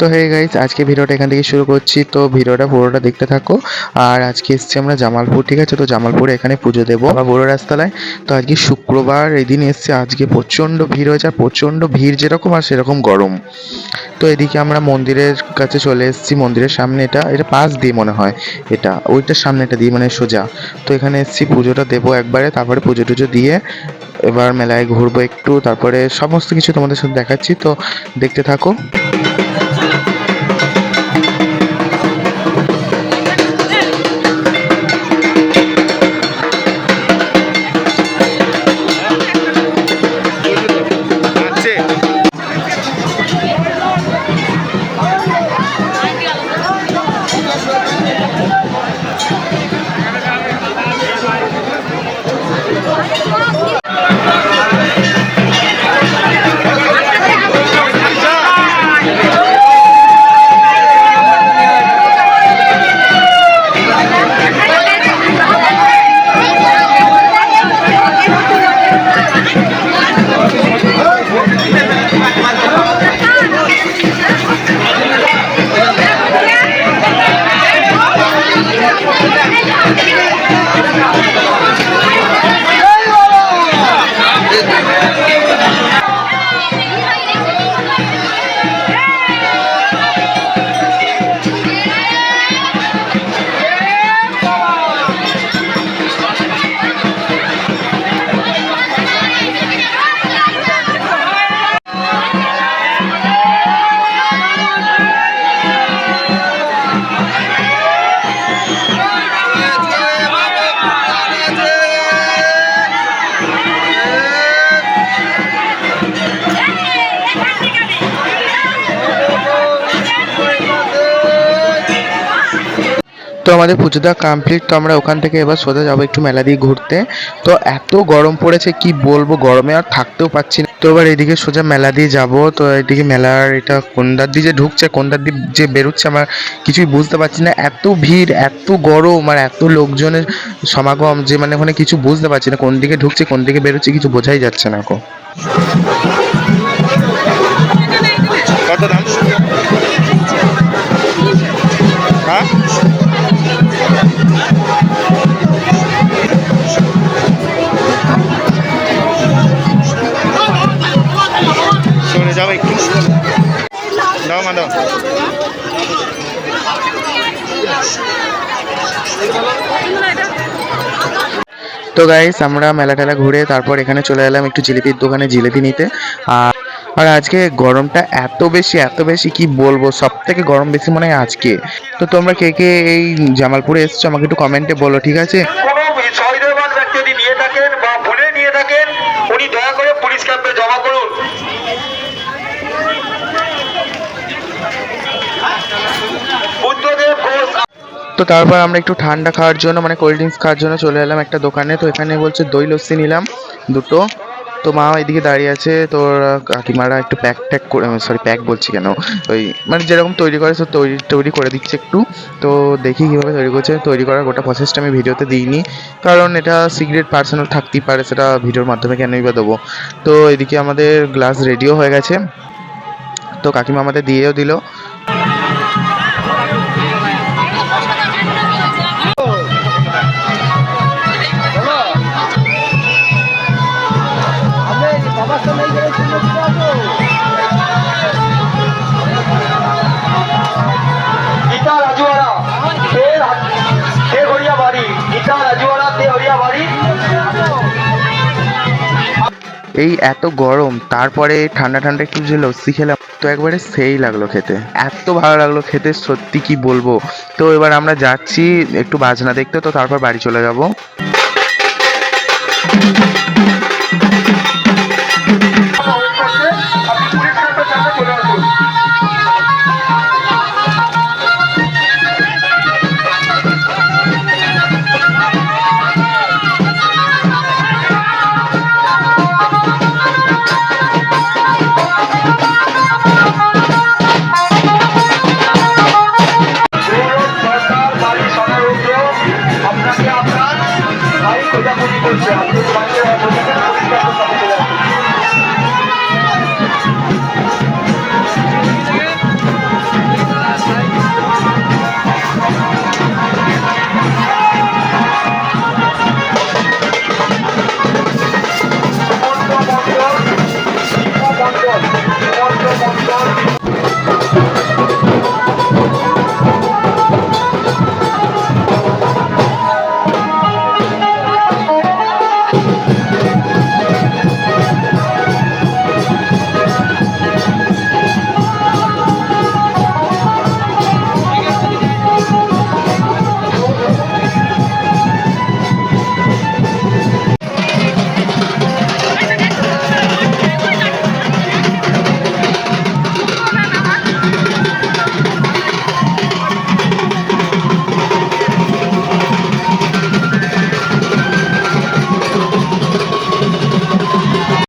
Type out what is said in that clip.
তো hey guys আজকে ভিডিওটা এখান থেকে শুরু করছি। তো ভিডিওটা পুরোটা দেখতে থাকো। আর আজকে এসছি আমরা জামালপুর, ঠিক আছে? তো জামালপুরে এখানে পুজো দেবো বা বড় রাস্তালায়। তো আজকে শুক্রবার, এই দিন এসছে। আজকে প্রচণ্ড ভিড় হয়েছে আর প্রচণ্ড ভিড় যেরকম আর সেরকম গরম। তো এদিকে আমরা মন্দিরের কাছে চলে এসেছি। মন্দিরের সামনে এটা এটা পাশ দিয়ে মনে হয় এটা। ওইটার সামনে এটা দিয়ে মানে সোজা। তো এখানে এসেছি, পুজোটা দেবো একবারে। তারপরে পুজো টুজো দিয়ে এবার মেলায় ঘুরবো একটু। তারপরে সমস্ত কিছু তোমাদের সাথে দেখাচ্ছি। তো দেখতে থাকো। তো আমাদের পুজোটা কমপ্লিট তো আমরা ওখান থেকে এবার সোজা যাব একটু মেলা দিয়ে ঘুরতে। তো এত গরম পড়েছে, কি বলব? গরমে আর থাকতেও পারছি না। তো এবার এদিকে সোজা মেলা দিয়ে যাব। তো এদিকে মেলার এটা কোন দার দিয়ে যে ঢুকছে, কোন দার দিয়ে যে বেরোচ্ছে, আমার কিছুই বুঝতে পারছি না। এত ভিড়, এত গরম, আর এত লোকজনের সমাগম, যে মানে ওখানে কিছু বুঝতে পারছি না। কোন দিকে ঢুকছে, কোন দিকে বেরোচ্ছে, কিছু বোঝাই যাচ্ছে না এখন কত দাম? তো গাইস আমরা মেলা টেলা ঘুরে তারপর এখানে চলে এলাম একটু জিলিপির দোকানে জিলিপি নিতে। আর আর আজকে গরমটা এত বেশি এত বেশি কি বলব? সব থেকে গরম বেশি মনে হয় আজকে। তো তোমরা কে কে এই জামালপুরে এসছো আমাকে একটু কমেন্টে বলো, ঠিক আছে? তো তারপর আমরা একটু ঠান্ডা খাওয়ার জন্য মানে কোল্ড ড্রিঙ্কস খাওয়ার জন্য চলে এলাম একটা দোকানে। তো এখানে বলছে দই লস্যি নিলাম, দুটো। তো মা এদিকে দাঁড়িয়ে আছে, তোর কাকিমারা একটু প্যাক ট্যাক করে সরি প্যাক বলছি কেন? ওই মানে যেরকম তৈরি করে সব তৈরি তৈরি করে দিচ্ছে একটু। তো দেখি কীভাবে তৈরি করছে, তৈরি করার গোটা প্রসেসটা আমি ভিডিওতে দিইনি। কারণ এটা সিক্রেট পার্সোনাল থাকতেই পারে, সেটা ভিডিওর মাধ্যমে কেনই বা দেবো। তো এদিকে আমাদের গ্লাস রেডিও হয়ে গেছে। তো কাকিমা আমাদের দিয়েও দিল। এই এত গরম, তারপরে ঠান্ডা ঠান্ডা একটু যে লস্যি খেলাম, তো একবারে সেই লাগল খেতে। এত ভালো লাগল খেতে, সত্যি কি বলব। তো এবার আমরা যাচ্ছি, একটু বাজনা দেখতে, তো তারপর বাড়ি চলে যাব। করছেন